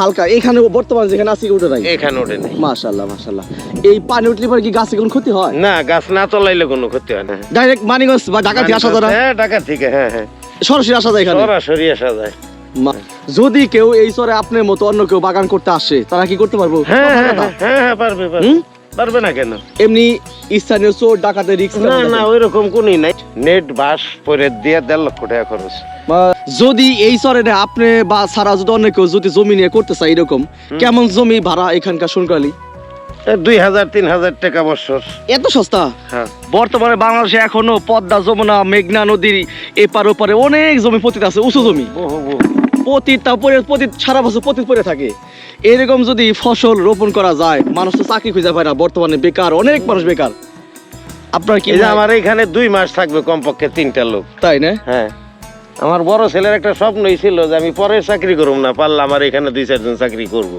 হালকা। এখানে বর্তমানে যেখানে আছি ওটা নাই। এখানে ওঠে নাই। মাশাআল্লাহ মাশাআল্লাহ এই পানি উঠলে পরে কি গাছে কোনো ক্ষতি হয়? না গাছ না চলাইলে কোনো ক্ষতি হয় না। ডাইরেক্ট মানিগঞ্জ বা ঢাকা থেকে আসা যায় হ্যাঁ ঢাকা থেকে হ্যাঁ হ্যাঁ। সরাসরি আসা যায় এখানে? সরাসরি আসা যায়। যদি কেউ এই চরে আপনার মতো অন্য কেউ বাগান করতে আসে তারা কি করতে পারব? হ্যাঁ হ্যাঁ হ্যাঁ, হ্যাঁ পারবে পারবে? পারবে না কেন? এমনি স্থানীয় চোর ডাকাতের রিক্স না না ওই রকম কোনই নাই। নেট বাস পরে দিয়ে দেড় লক্ষ টাকা খরচ। যদি এই চরে আপনি বা সারা যদি অন্য কেউ যদি জমি নিয়ে করতে চায় এরকম কেমন জমি ভাড়া এখানকার শুনকালি দুই হাজার তিন হাজার টাকা বছর। এত সস্তা? হ্যাঁ। বর্তমানে বাংলাদেশে এখনও পদ্মা যমুনা মেঘনা নদীর এপার ওপারে অনেক জমি পতিত আছে উঁচু জমি। পতিত তারপরে পতিত সারা বছর পতিত পরে থাকে। এরকম যদি ফসল রোপণ করা যায় মানুষ তো চাকরি খুঁজে পায় না বর্তমানে বেকার অনেক মানুষ বেকার। আপনার কি এই যে আমার এখানে দুই মাস থাকবে কমপক্ষে তিনটা লোক। তাই না? হ্যাঁ। আমার বড় ছেলের একটা স্বপ্নই ছিল যে আমি পরে চাকরি করব না পারলে আমার এখানে দুই চারজন চাকরি করব।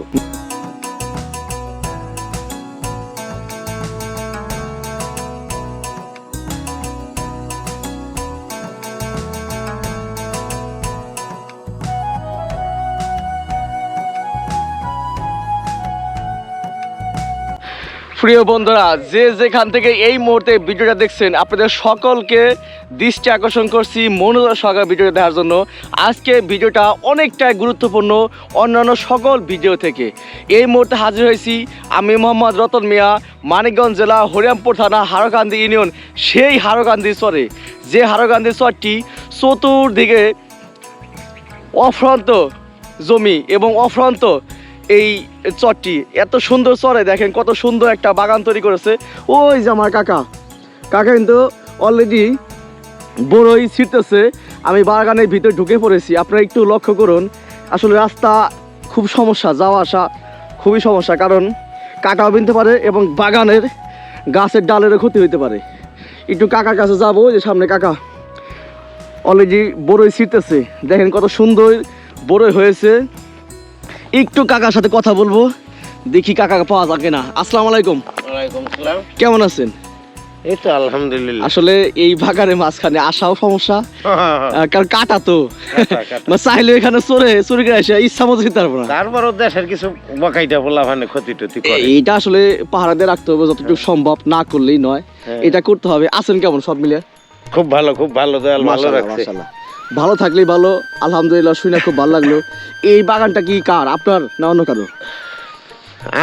প্রিয় বন্ধুরা, যে যেখান থেকে এই মুহূর্তে ভিডিওটা দেখছেন, আপনাদের সকলকে দৃষ্টি আকর্ষণ করছি মনোযোগ সহকারে ভিডিওটা দেখার জন্য। আজকে ভিডিওটা অনেকটাই গুরুত্বপূর্ণ অন্যান্য সকল ভিডিও থেকে। এই মুহূর্তে হাজির হয়েছি আমি মোহাম্মদ রতন মিয়া, মানিকগঞ্জ জেলা হরিরামপুর থানা হারকান্দি ইউনিয়ন, সেই হারকান্দি চরে। যে হারকান্দি চরটি চতুর্দিকে অফ্রান্ত জমি এবং অফ্রান্ত এই চরটি, এত সুন্দর চরে দেখেন কত সুন্দর একটা বাগান তৈরি করেছে। ওই যে আমার কাকা। কাকা কিন্তু অলরেডি বড়ই ছিটতেছে। আমি বাগানের ভিতরে ঢুকে পড়েছি। আপনারা একটু লক্ষ্য করুন। আসলে রাস্তা খুব সমস্যা, যাওয়া আসা খুবই সমস্যা। কারণ কাটাও বিনতে পারে এবং বাগানের গাছের ডালেরও ক্ষতি হতে পারে। একটু কাকার কাছে যাব যে সামনে কাকা। অলরেডি বড়ই ছিটতেছে। দেখেন কত সুন্দর বড়ই হয়েছে। একটু কাকার সাথে কথা বলব। দেখি কাকাকে পাওয়া যাবে না আসসালামু আলাইকুম। কেমন আছেন? এই তো আলহামদুলিল্লাহ। আসলে এই বাগানের মাঝখানে আসাও সমস্যা। কারণ কাটা তো। কাটা, কাটা। মানে চাইলে এখানে চুরি করে এসে ইচ্ছা মতো যেতে পারব না। তারপরও দেশের কিছু বকাইটা বলা মানে ক্ষতি টতি এইটা আসলে পাহাড়াতে রাখতে হবে যতটুকু সম্ভব না করলেই নয়। হ্যাঁ। এটা করতে হবে। আছেন কেমন সব মিলে? খুব ভালো খুব ভালো দয়াল ভালো রাখছে মাশাআল্লাহ। ভালো থাকলেই ভালো আলহামদুলিল্লাহ শুনে খুব ভালো লাগল। এই বাগানটা কি কার আপনার না অন্য কারও?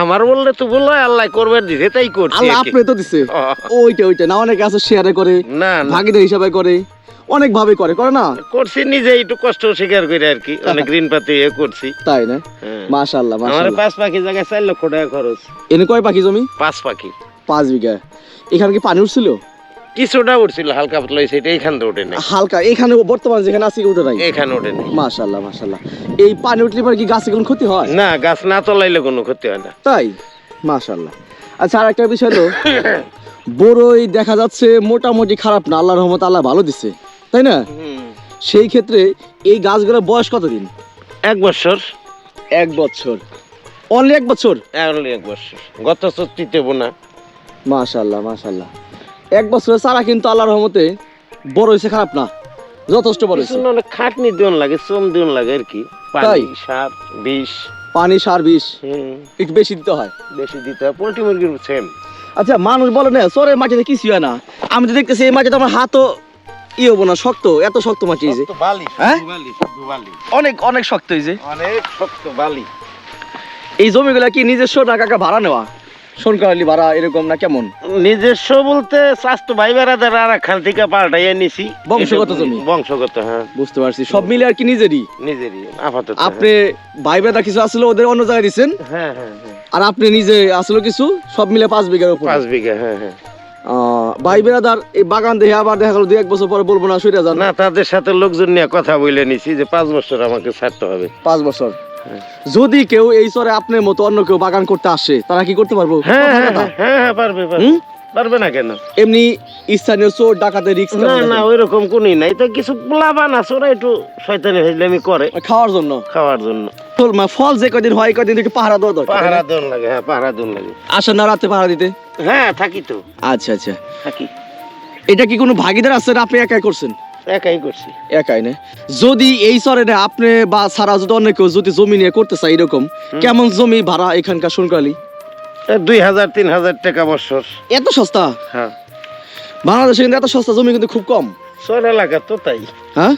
আমার বললে তো বলল আল্লাহ করবে দিছে তাই করছি আল্লাহ আপনি তো দিছে। ওইটা ওইটা না অনেকে আছে শেয়ারে করে না ভাগিদার হিসাবে করে অনেক ভাবে করে করে না? করছি নিজে একটু কষ্ট স্বীকার করে আর কি অনেক ঋণ পাতি এ করছি। তাই না? হ্যাঁ। মাশাআল্লাহ আমার মাশাআল্লাহ পাঁচ পাখি জায়গায় চার লক্ষ টাকা খরচ। এনে কয় পাখি জমি? পাঁচ পাখি। পাঁচ বিঘা। এখানে কি পানি উঠছিল? কিছুটা উঠছিল হালকা পাতলা হয়েছে এটা এইখান থেকে ওঠে নাই হালকা এখানে বর্তমানে যেখানে আছি ওটা নাই। এখানে ওঠে নাই মাশাআল্লাহ মাশাআল্লাহ। এই পানি উঠলে পরে কি গাছে কোনো ক্ষতি হয়? না গাছ না চলাইলে কোনো ক্ষতি হয় না। তাই? মাশাআল্লাহ। আচ্ছা আর একটা বিষয় হলো বড়ই দেখা যাচ্ছে মোটামুটি খারাপ না আল্লাহর রহমত আল্লাহ ভালো দিচ্ছে তাই না? সেই ক্ষেত্রে এই গাছগুলোর বয়স কতদিন? এক বছর। এক বছর। অনলি এক বছর? Only এক বছর। গত চত্রিতে বোনা। মাশাল্লাহ মাশাল্লাহ এক বছরের চারা কিন্তু আল্লাহর রহমতে বড় হয়েছে খারাপ না। যথেষ্ট বড় হয়েছে অনেক খাটনি দিন লাগে শ্রম দিন লাগে আর কি? পানি সার বিষ। পানি সার বিষ। একটু বেশি দিতে হয়। বেশি দিতে হয় পোলট্রি মুরগির সেম আচ্ছা মানুষ বলে না চরের মাটিতে কিছু হয় না। আমি তো দেখতেছি এই মাটিতে আমার হাতও ই হব না শক্ত এত শক্ত মাটি এই যে। বালি হ্যাঁ? অনেক অনেক শক্ত এই যে। অনেক শক্ত বালি। এই জমিগুলা কি নিজস্ব না কাকা ভাড়া নেওয়া? সরকারি ভাড়া এরকম না কেমন? নিজস্ব বলতে স্বাস্থ্য ভাই বেড়াদার আর থেকে পাল্টাইয়া নিছি। বংশগত জমি? বংশগত হ্যাঁ। বুঝতে পারছি। সব মিলে আর কি নিজেরই? নিজেরই আপাতত আপনি ভাই কিছু আসলে ওদের অন্য জায়গায় দিচ্ছেন হ্যাঁ হ্যাঁ হ্যাঁ। আর আপনি নিজে আসলে কিছু? সব মিলে পাঁচ বিঘার উপর? পাঁচ বিঘা হ্যাঁ হ্যাঁ। ভাই বেড়াদার এই বাগান দেখে আবার দেখা গেল দুই এক বছর পরে বলব না যান। না তাদের সাথে লোকজন নিয়ে কথা বলে নিছি যে পাঁচ বছর আমাকে ছাড়তে হবে। পাঁচ বছর? হ্যাঁ। যদি কেউ এই চরে আপনার মতো অন্য কেউ বাগান করতে আসে তারা কি করতে পারব? হ্যাঁ হ্যাঁ হ্যাঁ পারবে পারবে। হুম? পারবে না কেন? এমনি স্থানীয় চোর ডাকাতের রিক্স না না ওই রকম কোনই নাই। তো কিছু আছে ওরা একটু শয়তানি করে। খাওয়ার জন্য? খাওয়ার জন্য। ফল মা- ফল যে কদিন হয় কদিন একটু পাহারা দেওয়া দরকার পাহারা? লাগে হ্যাঁ পাহারা দন লাগে। আসেন না রাতে পাহারা দিতে? হ্যাঁ থাকি তো। আচ্ছা আচ্ছা। থাকি। এটা কি কোনো ভাগিদার আছে না আপনি একাই করছেন? একাই করছি। একাই না? যদি এই চরে আপনি বা সারা যদি অন্য কেউ যদি জমি নিয়ে করতে চায় এরকম কেমন জমি ভাড়া এখানকার শুনকালি দুই হাজার তিন হাজার টাকা বছর। এত সস্তা? হ্যাঁ। বাংলাদেশে কিন্তু এত সস্তা জমি কিন্তু খুব কম। চর এলাকা তো তাই। হ্যাঁ?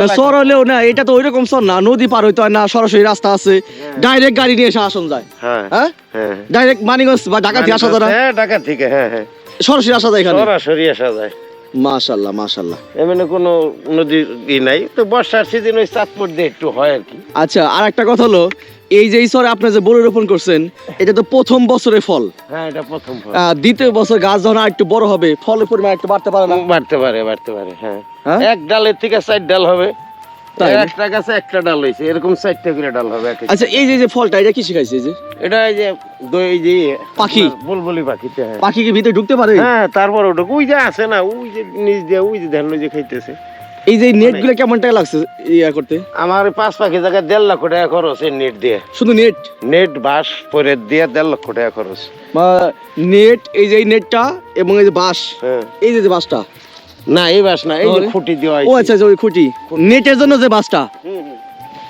না হলেও না এটা তো ওইরকম চর না নদী পার হইতে হয় না সরাসরি রাস্তা আছে ডাইরেক্ট গাড়ি নিয়ে এসে আসন যায়। হ্যাঁ হ্যাঁ? হ্যাঁ। ডাইরেক্ট মানিগঞ্জ বা ঢাকা থেকে আসা যায় হ্যাঁ ঢাকা থেকে হ্যাঁ হ্যাঁ। সরাসরি আসা যায় এখানে? সরাসরি আসা যায়। মাশাল্লাহ মাশাল্লাহ এমনি কোনো নদীর ই নাই তো বর্ষার সিজন ওই চাঁদপুর দিয়ে একটু হয় আর কি আচ্ছা আর একটা কথা হলো এই যে এই আপনি যে বড় রোপণ করছেন এটা তো প্রথম বছরের ফল হ্যাঁ এটা প্রথম ফল। দ্বিতীয় বছর গাছ যখন একটু বড় হবে ফলের পরিমাণ একটু বাড়তে পারে না বাড়তে পারে বাড়তে পারে হ্যাঁ হ্যাঁ? এক ডালের থেকে চার ডাল হবে? একটা গাছে একটা ডাল হয়েছে এরকম চারটে করে ডাল হবে আচ্ছা এই যে যে ফলটা এটা কি শিখাইছে যে? এটা এই যে দই যে পাখি? বুলবুলি পাখিতে পাখি কি ভিতরে ঢুকতে পারে? হ্যাঁ তারপর ওটা ওই যে আছে না ওই যে নিচ দিয়ে ওই যে ধান যে খাইতেছে। এই যে নেটগুলো কেমন টাকা লাগছে ইয়া করতে? আমার পাঁচ পাখি জায়গায় দেড় লক্ষ টাকা খরচ এই নেট দিয়ে। শুধু নেট নেট বাঁশ পরে দিয়ে দেড় লক্ষ টাকা খরচ। বা নেট এই যে নেটটা এবং এই যে বাঁশ হ্যাঁ। এই যে যে বাঁশটা না এই বাঁশ না এই যে খুঁটি দেওয়া ও আচ্ছা আচ্ছা ওই খুঁটি। নেটের জন্য যে হুম।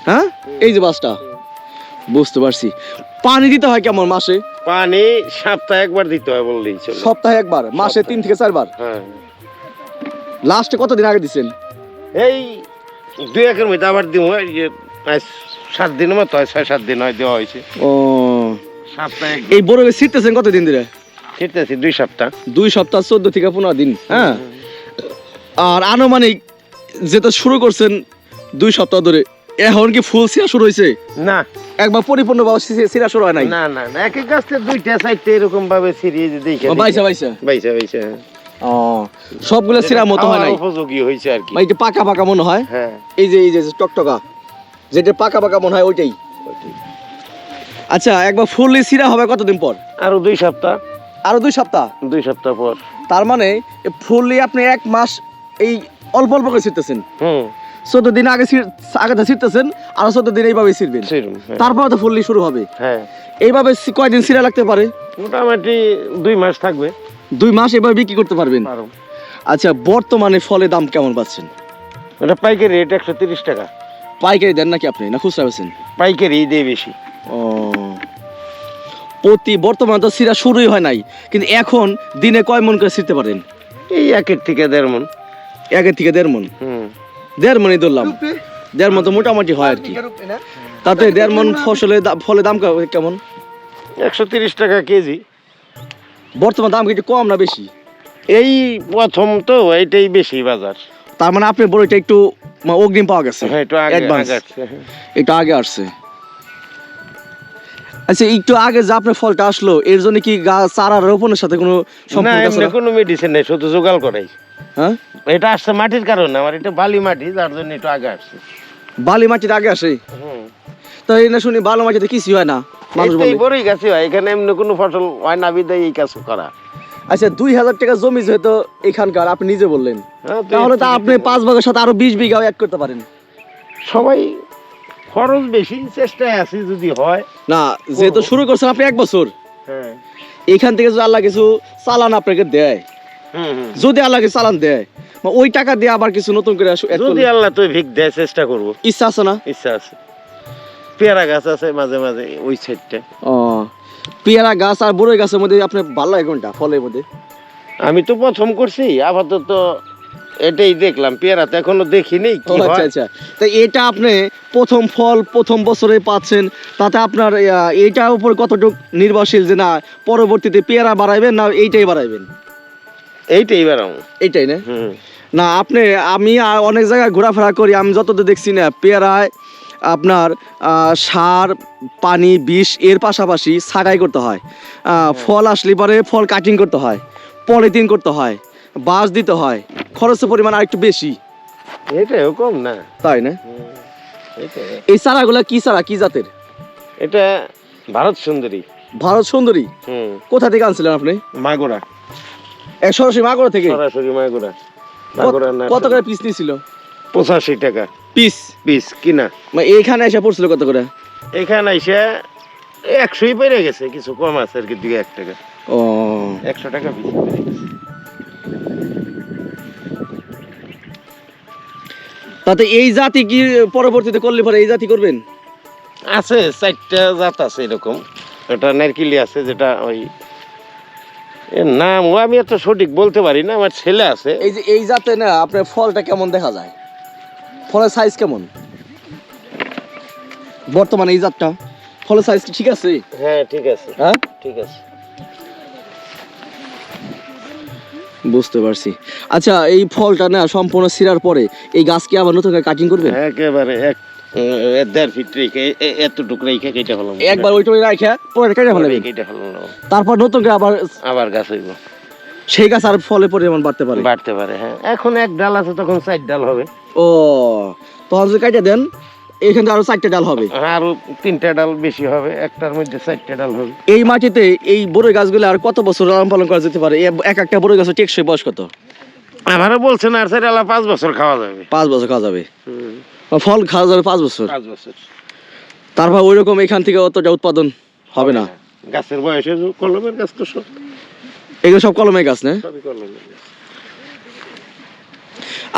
হ্যাঁ? এই যে বাঁশটা বুঝতে পারছি। পানি দিতে হয় কেমন মাসে? পানি সপ্তাহে একবার দিতে হয় বললেই চলে। সপ্তাহে একবার? মাসে তিন থেকে চারবার? হ্যাঁ। লাস্টে কতদিন আগে দিচ্ছেন এই দুই একের মধ্যে আবার দিব সাত দিনের মতো হয় ছয় সাত দিন হয় দেওয়া হয়েছে। ও। সপ্তাহে এই বড় ছিটতেছেন কতদিন ধরে? ফিরতেছি দুই সপ্তাহ। দুই সপ্তাহ চোদ্দ থেকে পনেরো দিন হ্যাঁ? আর আনুমানিক যেটা শুরু করছেন দুই সপ্তাহ ধরে এখন কি ফুল সিরা শুরু হয়েছে? না। একবার পরিপূর্ণ ভাবে সিরা শুরু হয় নাই? না না না এক এক গাছ থেকে দুইটা চারটে এরকম ভাবে সিরিজ দেখে ও, বাইসা বাইসা। বাইসা বাইসা। ও সবগুলো সিরা মতো হয় নাই? উপযোগী হয়েছে আর কি। মানে পাকা পাকা মনে হয়? হ্যাঁ। এই যে এই যে টকটকা যেটা পাকা পাকা মনে হয় ওইটাই। আচ্ছা একবার ফুললি সিরা হবে কতদিন পর? আরও দুই সপ্তাহ। আরও দুই সপ্তাহ? দুই সপ্তাহ পর। তার মানে ফুললি আপনি এক মাস এই অল্প অল্প করে ছিটতেছেন। হুম। চোদ্দ দিন আগে আগে ছিটতেছেন আরও চোদ্দ দিন এইভাবে ছিটবেন। হ্যাঁ। তারপরে তো ফুললি শুরু হবে। হ্যাঁ। এইভাবে কয়দিন সিরা লাগতে পারে? মোটামুটি দুই মাস থাকবে। দুই মাস এভাবে বিক্রি করতে পারবেন? আচ্ছা বর্তমানে ফলের দাম কেমন পাচ্ছেন? এটা পাইকারি রেট একশো তিরিশ টাকা। পাইকারি দেন নাকি আপনি? না খুচরা বেছেন পাইকারি দিয়ে বেশি। ও। প্রতি বর্তমানে তো সিরা শুরুই হয় নাই কিন্তু এখন দিনে কয় মন করে ছিটতে পারেন? এই একের থেকে দেড় মন। একের থেকে দেড় মন। দেড় মনই ধরলাম। দেড় মন তো মোটামুটি হয় আর কি। তাতে দেড় মন ফসলের দা- ফলের দাম কেমন? একশো তিরিশ টাকা কেজি। বর্তমান দাম কিন্তু কম না বেশি? এই প্রথম তো এইটাই বেশি বাজার। তার মানে আপনার বড়টা একটু অগ্রিম পাওয়া গেছে। হ্যাঁ একটু আগে আসছে। একটু আগে আসছে। আচ্ছা একটু আগে যে আপনার ফলটা আসলো এর জন্য কি গাছ চারা রোপণের সাথে কোনো সম্পর্ক আছে না? কোনো মেডিসিন নেই শুধু জোগাল করাই। হ্যাঁ? এটা আসছে মাটির কারণে আমার এটা বালি মাটি যার জন্য একটু আগে আসছে। বালি মাটির আগে আসে? তো এই না শুনি বালু মাটিতে কিছুই হয় না মানুষ এই বড়ই গাছে হয় এখানে এমনি কোনো ফসল হয় না বিদায় এই কাজ করা। আচ্ছা দুই হাজার টাকা জমি যেহেতু এখানকার আপনি নিজে বললেন। হ্যাঁ, তাহলে তো আপনি পাঁচ ভাগের সাথে আরও বিশ বিঘাও অ্যাড করতে পারেন। সবাই খরচ বেশি চেষ্টায় আছি যদি হয়। না যেহেতু শুরু করছেন আপনি এক বছর। হ্যাঁ। এখান থেকে যদি আল্লাহ কিছু চালান আপনাকে দেয়। যদি আল্লাহ কিছু চালান দেয় ওই টাকা দিয়ে আবার কিছু নতুন করে যদি আল্লাহ তো ভিক দেয় চেষ্টা করব। ইচ্ছা আছে না? ইচ্ছা আছে। পেয়ারা গাছ আছে মাঝে মাঝে ওই সাইডটা। ও পেয়ারা গাছ আর বড়ই গাছের মধ্যে আপনি ভালো লাগে কোনটা ফলের মধ্যে? আমি তো প্রথম করছি আপাতত এটাই দেখলাম পেয়ারা তো এখনও দেখিনি কি আচ্ছা আচ্ছা। তো এটা আপনি প্রথম ফল প্রথম বছরে পাচ্ছেন তাতে আপনার আহ, এইটার উপর কতটুকু নির্ভরশীল যে না পরবর্তীতে পেয়ারা বাড়াইবেন না এইটাই বাড়াইবেন? এইটাই বেড়াবো এইটাই না? না আপনি আমি আর অনেক জায়গায় ঘোরাফেরা করি আমি যতদূর দেখছি না পেয়ারায় আপনার সার পানি বিষ এর পাশাপাশি ছাগাই করতে হয়। ফল আসলে পরে ফল কাটিং করতে হয় পলিথিন করতে হয় বাঁশ দিতে হয় খরচের পরিমাণ আর একটু বেশি। এটাও কম না? তাই না? এই চারাগুলা কি চারা? কি জাতের? এটা ভারত সুন্দরী। ভারত সুন্দরী? কোথা থেকে আনছিলেন আপনি? মাগুরা। সরাসরি মাগড়া থেকে? সরাসরি মাগুরা মাগুরা না। কত করে পিস নিয়েছিল পঁচাশি টাকা। পিস পিস কিনা। মানে এইখানে এসে পড়ছিল কত করে? এখানে এসে একশোই পেরে গেছে কিছু কম আছে আর কি দুই এক টাকা। ও। একশো টাকা পেরে গেছে। তাতে এই জাতি কি পরবর্তীতে করলে পরে এই জাতি করবেন? আছে চারটা জাত আছে এরকম। একটা নারকেলি আছে যেটা ওই নাম ও আমি এত সঠিক বলতে পারি না আমার ছেলে আছে। এই যে এই জাতে না আপনার ফলটা কেমন দেখা যায়? ফলের সাইজ কেমন? বর্তমানে এই জাতটা ফলের সাইজ ঠিক আছে? হ্যাঁ ঠিক আছে। হ্যাঁ? ঠিক আছে। বুঝতে পারছি। আচ্ছা এই ফলটা না সম্পূর্ণ ছিঁড়ার পরে এই গাছকে আবার নতুন করে কাটিং করবেন? একেবারে এক দেড় ফিট রেখে এতটুকু রেখে কেটে একবার ওইটা রাখা পরে কেটে ফেলাবেন কেটে তারপর নতুন আবার আবার গাছ হইব। সেই গাছ আর ফলে পরিমাণ বাড়তে পারে। বাড়তে পারে হ্যাঁ। এখন এক ডাল আছে তখন চার ডাল হবে। ও তখন যদি কাটে দেন এখান আরও চারটে ডাল হবে। আরও তিনটা ডাল বেশি হবে একটার মধ্যে চারটা ডাল হবে। এই মাটিতে এই বড়ই গাছগুলো আর কত বছর লালন পালন করা যেতে পারে? এক একটা বড়ই গাছের টেকসই বয়স কত? আমারও বলছে নার্সারি আলা পাঁচ বছর খাওয়া যাবে। পাঁচ বছর খাওয়া যাবে। ফল খাওয়া যাবে পাঁচ বছর। পাঁচ বছর। তারপর ওই রকম এখান থেকে অতটা উৎপাদন হবে না। গাছের বয়সে কলমের গাছ তো সব এগুলো সব কলমের গাছ না?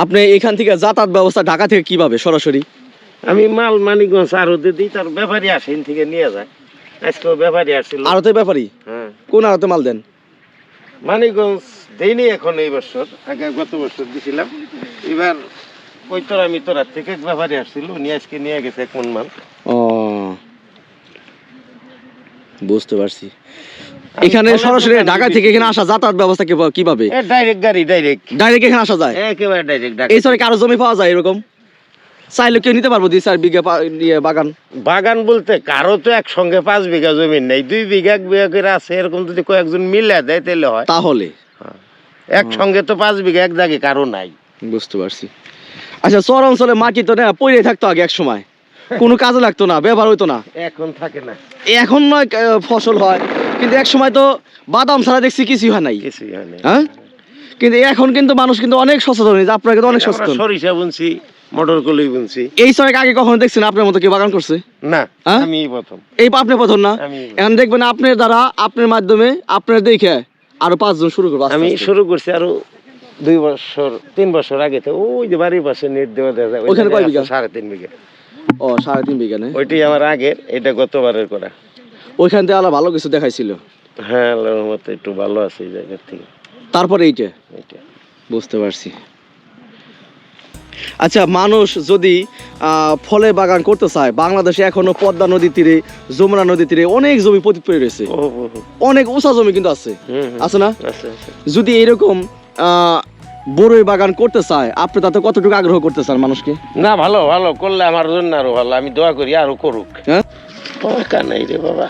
আপনি এখান থেকে যাতায়াত ব্যবস্থা ঢাকা থেকে কীভাবে সরাসরি? আমি মাল মানিকগঞ্জ আরতে দিই তার ব্যাপারী আসে থেকে নিয়ে যায়। আজকেও ব্যাপারী আসছিল। আড়তে ব্যাপারী? হ্যাঁ। কোন আড়তে মাল দেন? মানিকগঞ্জ দেইনি এখন এই বছর। আগে গত বছর দিছিলাম। এবার ওই তোরা আমি থেকে এক ব্যাপারী আসছিল উনি আজকে নিয়ে গেছে এক মন মাল। ও বুঝতে পারছি। এখানে সরাসরি ঢাকা থেকে এখানে আসা যাতায়াত ব্যবস্থা কিভাবে- ডাইরেক্ট গাড়ি ডাইরেক্ট ডাইরেক্ট এখানে আসা যায়? একেবারে ডাইরেক্ট এই সরে কারও জমি পাওয়া যায় এরকম? চাইলে কেউ নিতে পারব দুই চার বিঘা ইয়ে বাগান। বাগান বলতে কারও তো একসঙ্গে পাঁচ বিঘা জমি নেই দুই বিঘা এক বিঘা করে আছে এরকম যদি কয়েকজন মিলে দেয় তাহলে হয়। তাহলে? একসঙ্গে তো পাঁচ বিঘা এক জায়গায় কারও নাই। বুঝতে পারছি। আচ্ছা চর অঞ্চলে মাটি তো না পড়ে থাকতো আগে এক সময়। কোনো কাজে লাগতো না ব্যবহার হইতো না। এখন থাকে না। এখন নয় ফসল হয়। কিন্তু এক সময় তো বাদাম ছাড়া দেখছি কিছুই হয় নাই। কিছুই হয় হ্যাঁ? কিন্তু এখন কিন্তু মানুষ কিন্তু অনেক সচেতন হয়েছে আপনারা কিন্তু অনেক সচেতন। সরিষা বুনছি মটর কলি বুনছি। এই সময় আগে কখনো দেখছেন আপনার মতো কি বাগান করছে? না হ্যাঁ? আমি প্রথম। এই আপনি প্রথম না? এখন দেখবেন আপনার দ্বারা আপনার মাধ্যমে আপনার দেখে আরও পাঁচজন শুরু করব আমি শুরু করছি আরও দুই বছর তিন বছর আগে তো ওই যে বাড়ির পাশে নেট দেওয়া দেওয়া যায় ওইখানে কয় বিঘা? সাড়ে তিন বিঘা। ও সাড়ে তিন বিঘা না? ওইটাই আমার আগের এটা গতবারের করা। ওইখান থেকে আলাদা ভালো কিছু দেখাইছিল? হ্যাঁ আল্লাহর মতো একটু ভালো আছে এই জায়গার থেকে। তারপরে এইটা? এটা বুঝতে পারছি। আচ্ছা মানুষ যদি আহ, ফলের বাগান করতে চায় বাংলাদেশে এখনও পদ্মা নদী তীরে যমুনা নদী তীরে অনেক জমি পতিত পড়ে রয়েছে। অনেক উঁচা জমি কিন্তু আছে। আছে না? যদি এরকম বড়ই বাগান করতে চায়। আপনি তাতে কতটুকু আগ্রহ করতে চান মানুষকে? না ভালো ভালো করলে আমার জন্য আরও ভালো। আমি দোয়া করি আরও করুক। হ্যাঁ? টাকা নাই রে বাবা।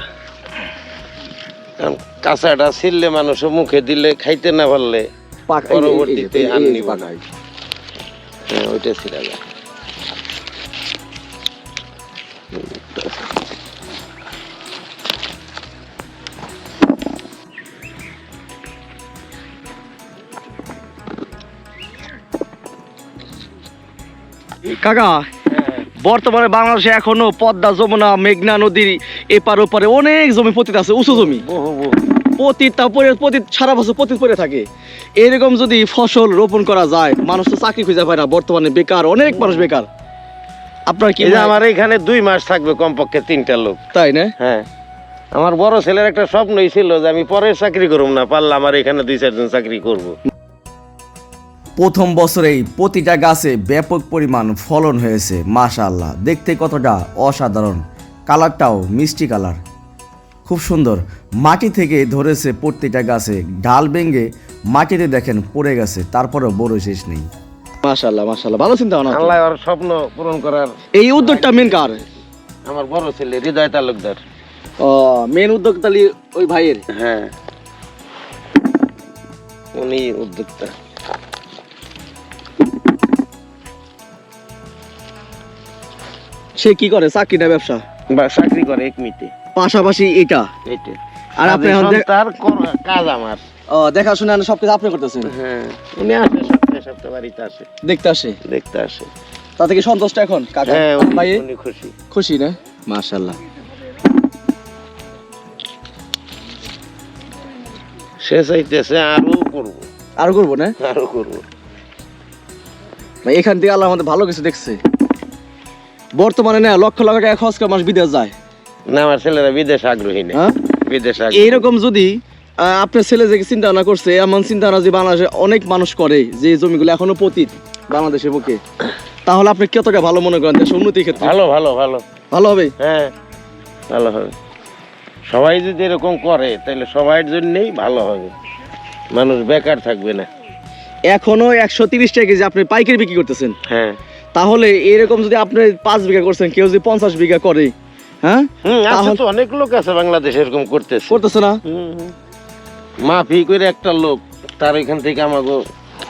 কাঁচাটা ছিললে মানুষ মুখে দিলে খাইতে না পারলে পরবর্তীতে এই- আর এই- এই নিব না। পাকা। হ্যাঁ ওইটা ছিল কাকা বর্তমানে বাংলাদেশে এখনও পদ্মা যমুনা মেঘনা নদীর এপার ওপারে অনেক জমি পতিত আছে উঁচু জমি। পতিত তারপরে পতিত সারা বছর পতিত পড়ে থাকে। এরকম যদি ফসল রোপণ করা যায় মানুষ তো চাকরি খুঁজে পায় না বর্তমানে বেকার অনেক মানুষ বেকার। আপনার কি যে আমার এখানে দুই মাস থাকবে কমপক্ষে তিনটা লোক। তাই না? হ্যাঁ। আমার বড় ছেলের একটা স্বপ্নই ছিল যে আমি পরের চাকরি করব না পারলে আমার এখানে দুই চারজন চাকরি করব। প্রথম বছরেই প্রতিটা গাছে ব্যাপক পরিমাণ ফলন হয়েছে মাশাআল্লাহ। দেখতে কতটা অসাধারণ। কালারটাও মিষ্টি কালার। খুব সুন্দর। মাটি থেকে ধরেছে প্রতিটা গাছে। ডাল ভেঙে মাটিতে দেখেন পড়ে গেছে তারপরেও বড় শেষ নেই। মাশাল্লাহ মাশাল্লাহ ভালো চিন্তা ভাবনা। আল্লাহ ওর স্বপ্ন পূরণ করার এই উদ্যোগটা মেন কার? আমার বড় ছেলে হৃদয় তালুকদার। ও মেন উদ্যোগ তাহলে ওই ভাইয়ের? হ্যাঁ। উনি উদ্যোক্তা। সে কি করে? চাকরি না ব্যবসা? বা চাকরি করে এক মিটে পাশাপাশি এটা আর আপনি তার কাজ আমার। ও, দেখাশোনা সবকিছু আপনি করতেছেন? হ্যাঁ উনি আসে সপ্তাহে সপ্তাহে বাড়িতে আসে। দেখতে আসে? দেখতে আসে। তা থেকে সন্তুষ্ট এখন? কাকা? হ্যাঁ ভাই? উনি খুশি। খুশি না? মাশাল্লাহ সে চাইতেছে আরও করব। আর করব না? আরও করব। এখান থেকে আল্লাহ আমাদের ভালো কিছু দেখছে। বর্তমানে না লক্ষ লক্ষ টাকা খরচ করে মানুষ বিদেশ যায়। না আমার ছেলেরা বিদেশ আগ্রহী না। হ্যাঁ? বিদেশ আগ্রহী। এইরকম যদি আপনার ছেলে যে চিন্তা ভাবনা করছে এমন চিন্তা ভাবনা যে বাংলাদেশে অনেক মানুষ করে যে জমিগুলো এখনও পতিত বাংলাদেশের বুকে তাহলে আপনি কতটা ভালো মনে করেন দেশের উন্নতির ক্ষেত্রে? ভালো ভালো ভালো। ভালো হবে? হ্যাঁ ভালো হবে। সবাই যদি এরকম করে তাহলে সবার জন্যই ভালো হবে। মানুষ বেকার থাকবে না। এখনও একশো তিরিশ টাকা কেজি আপনি পাইকারি বিক্রি করতেছেন। হ্যাঁ। তাহলে এরকম যদি আপনি পাঁচ বিঘা করছেন কেউ যদি পঞ্চাশ বিঘা করে হ্যাঁ? তো অনেক লোক আছে বাংলাদেশে এরকম করতেছে। করতেছে না। মাফি করে একটা লোক তার এখান থেকে আমাকে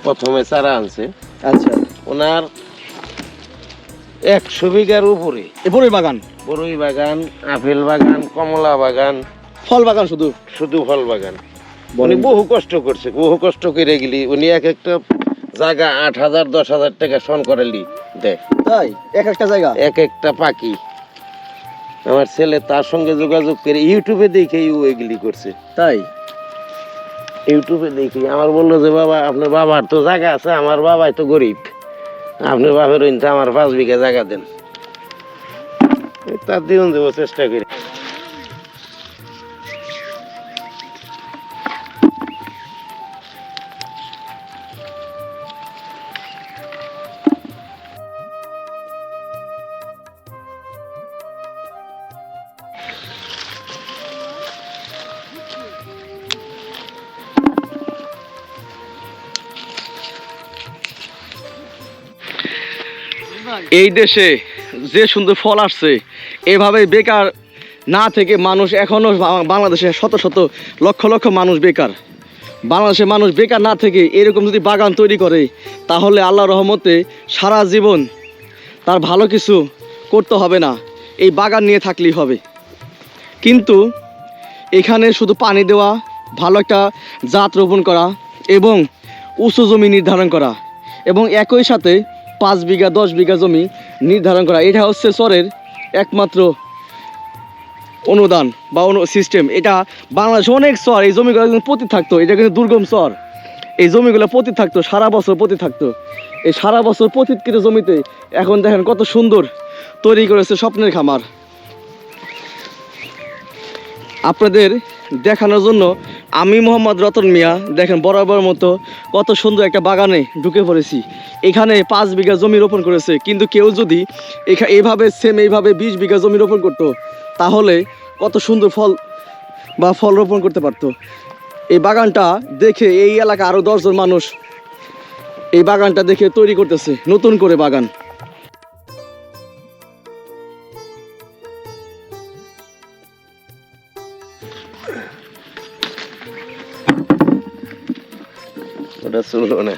প্রথমে চারা আনছে। আচ্ছা। ওনার একশো বিঘার উপরে। বড়ই বাগান? বরই বাগান আপেল বাগান কমলা বাগান। ফল বাগান শুধু? শুধু ফল বাগান। উনি বহু কষ্ট করছে বহু কষ্ট করে গেলি। উনি এক একটা জায়গা আট হাজার দশ হাজার টাকা সন করালি। দেয় তাই? এক একটা জায়গা? এক একটা পাখি। আমার ছেলে তার সঙ্গে যোগাযোগ করে ইউটিউবে দেখেই ও এগুলি করছে। তাই? ইউটিউবে দেখি। আমার বলল যে বাবা আপনার বাবার তো জায়গা আছে আমার বাবাই তো গরিব। আপনার বাবার আমার পাঁচ বিঘা জায়গা দেন। তার দিন দেবো চেষ্টা করি। এই দেশে যে সুন্দর ফল আসছে, এভাবে বেকার না থেকে মানুষ এখনও বাংলাদেশে শত শত লক্ষ লক্ষ মানুষ বেকার। বাংলাদেশের মানুষ বেকার না থেকে এরকম যদি বাগান তৈরি করে, তাহলে আল্লাহ রহমতে সারা জীবন তার ভালো কিছু করতে হবে না, এই বাগান নিয়ে থাকলেই হবে। কিন্তু এখানে শুধু পানি দেওয়া, ভালো একটা জাত রোপণ করা এবং উঁচু জমি নির্ধারণ করা এবং একই সাথে পাঁচ বিঘা, দশ বিঘা জমি নির্ধারণ করা। এটা হচ্ছে চরের একমাত্র অনুদান বা অনু সিস্টেম এটা বাংলাদেশ অনেক চর, এই জমিগুলো কিন্তু পতি থাকতো। এটা কিন্তু দুর্গম চর। এই জমিগুলো পতি থাকতো, সারা বছর পতি থাকতো। এই সারা বছর পতিতকৃত জমিতে এখন দেখেন কত সুন্দর তৈরি করেছে স্বপ্নের খামার। আপনাদের দেখানোর জন্য আমি মোহাম্মদ রতন মিয়া, দেখেন বরাবর মতো কত সুন্দর একটা বাগানে ঢুকে পড়েছি। এখানে পাঁচ বিঘা জমি রোপণ করেছে, কিন্তু কেউ যদি এইভাবে সেম এইভাবে বিশ বিঘা জমি রোপণ করতো, তাহলে কত সুন্দর ফল বা ফল রোপণ করতে পারতো। এই বাগানটা দেখে এই এলাকা আরও দশজন মানুষ এই বাগানটা দেখে তৈরি করতেছে, নতুন করে বাগান। চলল না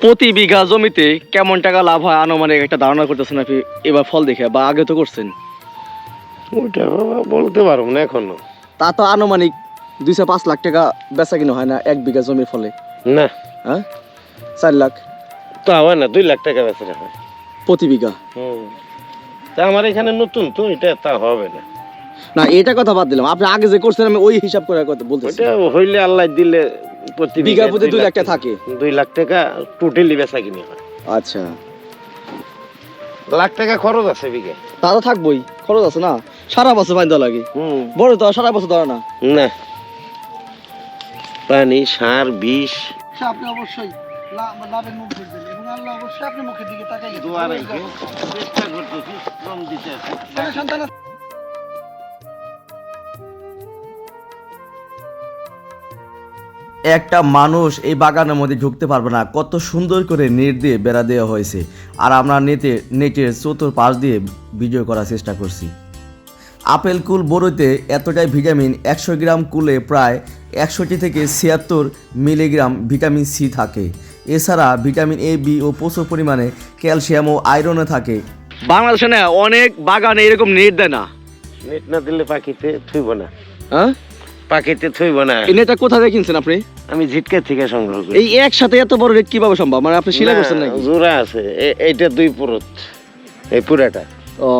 প্রতি বিঘা জমিতে কেমন টাকা লাভ হয় আনুমানিক একটা ধারণা করতেছেন আপনি এবার ফল দেখে বা আগে তো করছেন? ওইটা বলতে পারব না এখনও। তা তো আনুমানিক দুইশো পাঁচ লাখ টাকা বেচা কিনা হয় না এক বিঘা জমির ফলে? না। হ্যাঁ? চার লাখ। তা হয় না দুই লাখ টাকা বেচা হয়। প্রতি বিঘা? তা আমার এখানে নতুন তো এটা তা হবে না। না এটা কথা বাদ দিলাম। আপনি আগে যে করছেন আমি ওই হিসাব করে কথা বলতেছি। ওইটা হইলে আল্লাহ দিলে প্রতি বিঘা প্রতি দুই লাখ টাকা থাকে। দুই লাখ টাকা টোটালি বেচা কিনে হয়। আচ্ছা। লাখ টাকা খরচ আছে বিঘা। তা তো থাকবোই খরচ আছে না। সারা বছর পানি দেওয়া লাগে। হুম। বড় তো সারা বছর দেওয়া না। না। পানি সার বিষ। আপনি অবশ্যই লাভের মুখ দেখবেন। আল্লাহ অবশ্যই আপনি মুখের দিকে তাকাই দোয়া রাখি চেষ্টা করতেছি শ্রম দিতে সন্তান একটা মানুষ এই বাগানের মধ্যে ঢুকতে পারবে না। কত সুন্দর করে নেট দিয়ে বেড়া দেওয়া হয়েছে। আর আমরা নেটে নেটের চতুর পাশ দিয়ে ভিডিও করার চেষ্টা করছি। আপেল কুল বড়ইতে এতটাই ভিটামিন একশো গ্রাম কুলে প্রায় একশোটি থেকে ছিয়াত্তর মিলিগ্রাম ভিটামিন সি থাকে। এছাড়া ভিটামিন এ বি ও প্রচুর পরিমাণে ক্যালসিয়াম ও আয়রনও থাকে। বাংলাদেশে না অনেক বাগানে এরকম নেট দেয় না। নেট না দিলে পাখিতে থইব না। হ্যাঁ? পাখিতে থইব না। এই নেটটা কোথা থেকে কিনছেন আপনি? আমি ঝিটকা থেকে সংগ্রহ করি। এই একসাথে এত বড় রেট কীভাবে সম্ভব? মানে আপনি শিলা করছেন নাকি? জোড়া আছে। এইটা দুই পুরত। এই পুরাটা। ও।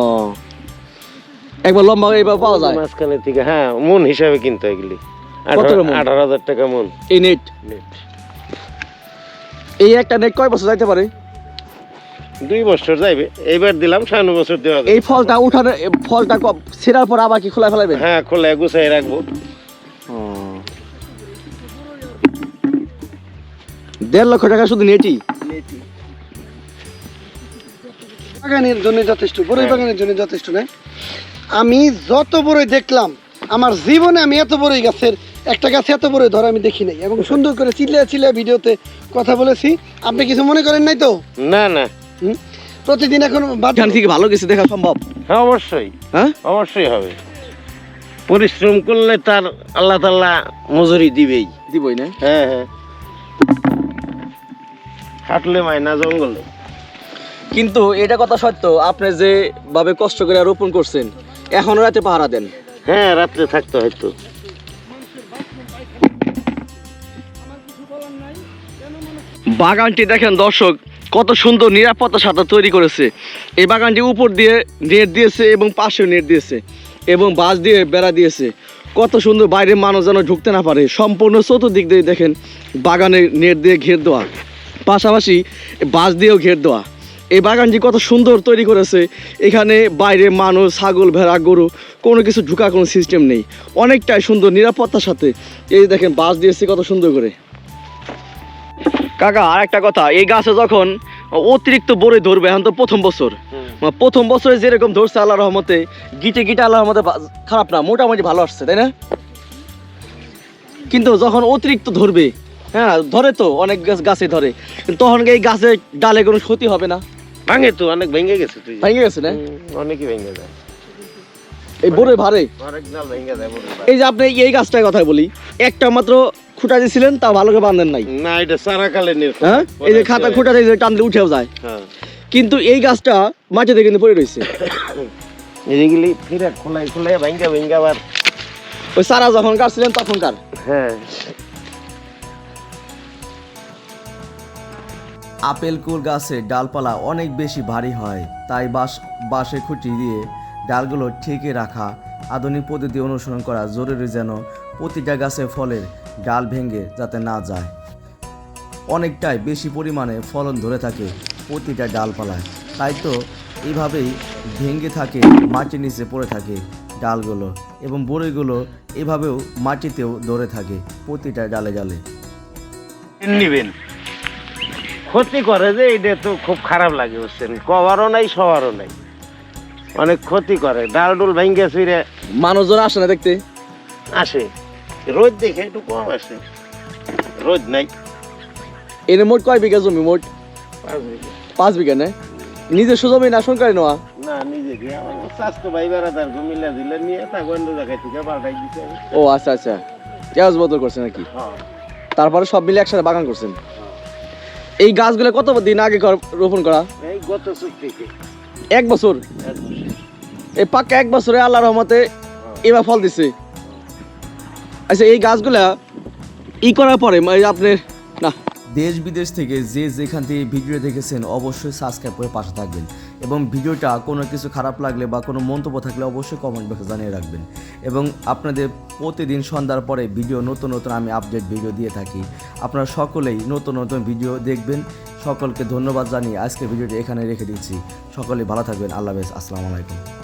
একবার লম্বা এইভাবে পাওয়া যায়। মাঝখানে থেকে হ্যাঁ মন হিসাবে কিনতে এগুলি। আঠারো হাজার টাকা মন। এই নেট। এই একটা নেট কয় বছর যাইতে পারে? দুই বছর যাইবে। এইবার দিলাম সাড়ে নয় বছর দেওয়া এই ফলটা উঠানো ফলটা ছেঁড়ার পর আবার কি খোলা ফেলাবেন হ্যাঁ খোলা গুছাই রাখব। দেড় লক্ষ টাকা শুধু নেটই? বাগানের জন্য যথেষ্ট বড়ই হ্যাঁ। বাগানের জন্য যথেষ্ট না? আমি যত বড়ই দেখলাম আমার জীবনে আমি এত বড়ই গাছের একটা গাছে এত বড়ই ধরা আমি দেখি নাই। এবং সুন্দর করে চিল্লিয়ে চিল্লিয়ে ভিডিওতে কথা বলেছি। আপনি কিছু মনে করেন নাই তো? না না। হুম? প্রতিদিন এখন বাদ থেকে ভালো কিছু দেখা সম্ভব? হ্যাঁ অবশ্যই। হ্যাঁ? অবশ্যই হবে। পরিশ্রম করলে তার আল্লাহ তাল্লাহ মজুরি দিবেই। দিবই না? হ্যাঁ হ্যাঁ। হাঁটলে মায়না জঙ্গলে। কিন্তু এটা কথা সত্য আপনি যে ভাবে কষ্ট করে রোপণ করছেন এখনও রাতে পাহারা দেন। হ্যাঁ রাত্রে থাকতে হয়তো বাগানটি দেখেন দর্শক, কত সুন্দর নিরাপত্তার সাথে তৈরি করেছে। এই বাগানটি উপর দিয়ে নেট দিয়েছে এবং পাশেও নেট দিয়েছে এবং বাঁশ দিয়ে বেড়া দিয়েছে। কত সুন্দর বাইরে মানুষ যেন ঢুকতে না পারে। সম্পূর্ণ চতুর্দিক দিয়ে দেখেন বাগানে নেট দিয়ে ঘের দেওয়া। পাশাপাশি বাঁশ দিয়েও ঘের দেওয়া। এই বাগানটি কত সুন্দর তৈরি করেছে। এখানে বাইরে মানুষ, ছাগল, ভেড়া, গরু, কোনো কিছু ঢুকার কোনো সিস্টেম নেই। অনেকটাই সুন্দর নিরাপত্তার সাথে। এই দেখেন, বাঁশ দিয়েছে কত সুন্দর করে। কাকা আর একটা কথা এই গাছে যখন অতিরিক্ত বড়ই ধরবে এখন তো প্রথম বছর। মানে প্রথম বছরে যেরকম ধরছে আল্লাহ রহমতে গিটে গিটে আল্লাহ রহমতে খারাপ না মোটামুটি ভালো আসছে তাই না? কিন্তু যখন অতিরিক্ত ধরবে হ্যাঁ ধরে তো অনেক গাছ গাছে ধরে তখন এই গাছে ডালে কোনো ক্ষতি হবে না? ভাঙে তো অনেক ভেঙে গেছে তুই ভেঙে গেছে না? অনেকই ভেঙে যায়। এই বড়ই ভারে? এই যে আপনি এই গাছটার কথা বলি একটা মাত্র খুঁটা দিয়েছিলেন তা ভালো করে বাঁধেন নাই। না এটা সারা কালে নির হ্যাঁ? এই যে খাতা খুঁটা দিয়ে টানলে উঠেও যায়। হ্যাঁ। কিন্তু এই গাছটা মাটিতে কিন্তু পড়ে রয়েছে এগুলি ফিরে খোলাই খোলাই ভেঙ্গা ভেঙ্গা আবার ওই সারা যখন কাটছিলেন তখনকার হ্যাঁ। আপেল কুল গাছের ডালপালা অনেক বেশি ভারী হয় তাই বাঁশ বাঁশে খুঁটি দিয়ে ডালগুলো ঠেকে রাখা আধুনিক পদ্ধতি অনুসরণ করা জরুরি যেন প্রতিটা গাছে ফলের ডাল ভেঙে যাতে না যায়। অনেকটাই বেশি পরিমাণে ফলন ধরে থাকে প্রতিটা ডালপালায়। তাই তো এইভাবেই ভেঙে থাকে মাটির নিচে পড়ে থাকে ডালগুলো এবং বড়িগুলো এভাবেও মাটিতেও ধরে থাকে প্রতিটা ডালে ডালে। নিবেন। ক্ষতি করে যে এটা তো খুব খারাপ লাগে বুঝছেন। কবারও নাই সবারও নাই। অনেক ক্ষতি করে। ডাল ডুল ভেঙ্গে ফিরে মানুষজন আসে না দেখতে? আসে। রোদ দেখে একটু কম আসে। রোদ নাই। এনে মোট কয় বিঘা জমি মোট? পাঁচ বিঘা। পাঁচ বিঘা না? নিজস্ব জমি না সরকারি নেওয়া? না নিজে দিয়ে আমার স্বাস্থ্য ভাই বেড়াদার মিলে দিলে নিয়ে তা জায়গায় থেকে পাল্টাই হবে ও আচ্ছা আচ্ছা। গ্যাস বদল করছে নাকি? তারপরে সব মিলে একসাথে বাগান করছেন? এই গাছগুলো কত দিন আগে রোপণ করা? এই গত চুক্তিতে এক বছর? এক বছর। এই পাক্কা এক বছরে আল্লাহ রহমতে এবার ফল দিছে। আচ্ছা এই গাছগুলা ই করার পরে আপনার, না। দেশ বিদেশ থেকে যে যেখান থেকে ভিডিও দেখেছেন, অবশ্যই সাবস্ক্রাইব করে পাশে থাকবেন। এবং ভিডিওটা কোনো কিছু খারাপ লাগলে বা কোনো মন্তব্য থাকলে অবশ্যই কমেন্ট বক্সে জানিয়ে রাখবেন। এবং আপনাদের প্রতিদিন সন্ধ্যার পরে ভিডিও, নতুন নতুন আমি আপডেট ভিডিও দিয়ে থাকি। আপনারা সকলেই নতুন নতুন ভিডিও দেখবেন। সকলকে ধন্যবাদ জানিয়ে আজকের ভিডিওটি এখানে রেখে দিচ্ছি। সকলে ভালো থাকবেন। আল্লাহ হাফেজ। আসসালামু আলাইকুম।